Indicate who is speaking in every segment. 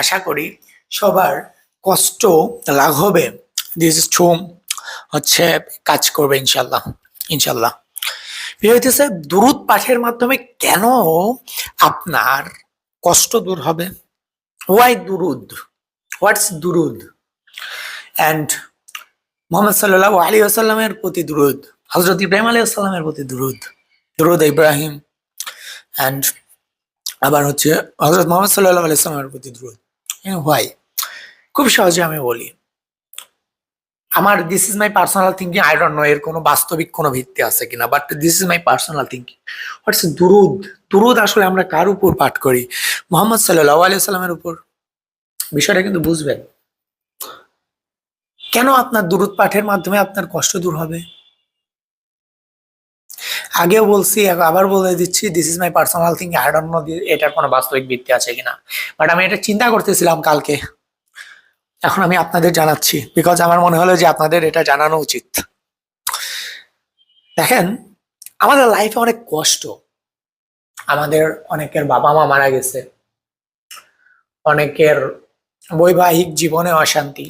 Speaker 1: আশা করি সবার কষ্ট লাঘবে। দিস ছুম হচ্ছে কাজ করবে ইনশাল্লাহ ইনশাল্লাহ প্রিয় হইতেছে দুরুদ পাঠের মাধ্যমে কেন আপনার কষ্ট দূর হবে? ওয়াই দুরুদ? হোয়াটস দুরুদ? অ্যান্ড মোহাম্মদ সাল্লাহ আলী আসাল্লামের প্রতি দুরুদ হজরত ইব্রাহিম আলী আসসালামের প্রতি দুরুদ দুরুদ ইব্রাহিম। অ্যান্ড আবার হচ্ছে হজরত মোহাম্মদ সাল্লাহ আলি আসসালামের প্রতি দুরুদ। হোয়াই খুব সহজে আমি বলি। আমার this is my personal thinking I don't know এর কোনো বাস্তবিক কোনো ভিত্তি আছে কিনা but this is my personal thinking what's দুরুদ? দুরুদ আসলে আমরা কার উপর পাঠ করি? মোহাম্মদ সাল্লাহ আলি সাল্লামের উপর। বিষয়টা কিন্তু বুঝবেন। কেন আপনার দুরুদ পাঠের মাধ্যমে আপনার কষ্ট দূর হবে? আগেও বলছি আবার বলে দিচ্ছি this is my personal thing I don't know এটার কোনো বাস্তবিক ভিত্তি আছে কিনা। বাট আমি এটা চিন্তা করতেছিলাম কালকে। এখন আমি আপনাদের জানাচ্ছি বিকজ আমার মনে হলো যে আপনাদের এটা জানানো উচিত। দেখেন, আমাদের লাইফে অনেক কষ্ট। আমাদের অনেকের বাবা মা মারা গেছে। অনেকের বৈবাহিক জীবনে অশান্তি।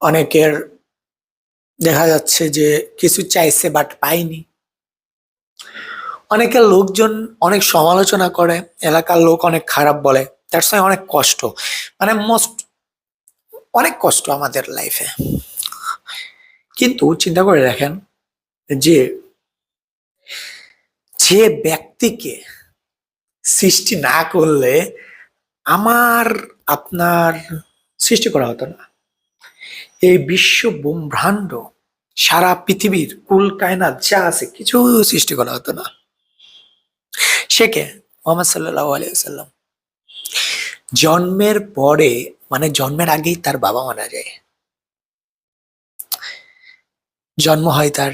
Speaker 1: অনেকের দেখা যাচ্ছে যে কিছু চাইছে বাট পাইনি অনেকের লোকজন অনেক সমালোচনা করে, এলাকার লোক অনেক খারাপ বলে, তার সঙ্গে অনেক কষ্ট। মানে মোস্ট অনেক কষ্ট আমাদের লাইফে কিন্তু চিন্তা করে দেখেন যে যে ব্যক্তিকে সৃষ্টি না করলে আমার, আপনার সৃষ্টি করা হতো না। এই বিশ্ব ব্রহ্মাণ্ড সারা পৃথিবীর কুল, কায়নাত যা আছে কিছু সৃষ্টি করা হতো না। সে কে? মোহাম্মদ আলিয়াল্লাম জন্মের পরে মানে জন্মের আগেই তার বাবা মারা যায়। জন্ম হয় তার।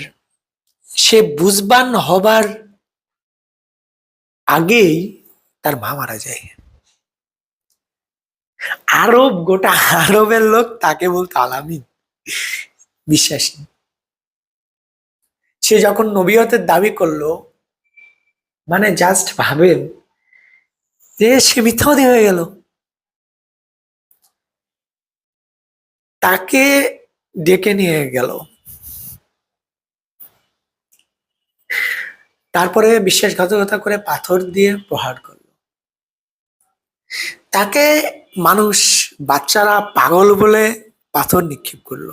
Speaker 1: সে বুঝবান হবার আগেই তার মা মারা যায়। আরব, গোটা আরবের লোক তাকে বলতো, আলামিন, বিশ্বাসী সে যখন নবীয়তের দাবি করল মানে জাস্ট ভাবেন, যে সে মিথ্যাবাদী হয়ে গেল। তাকে ডেকে নিয়ে গেল। তারপরে বিশ্বাসঘাতকতা করে পাথর দিয়ে প্রহার করল। তাকে মানুষ বাচ্চারা পাগল বলে পাথর নিক্ষেপ করল।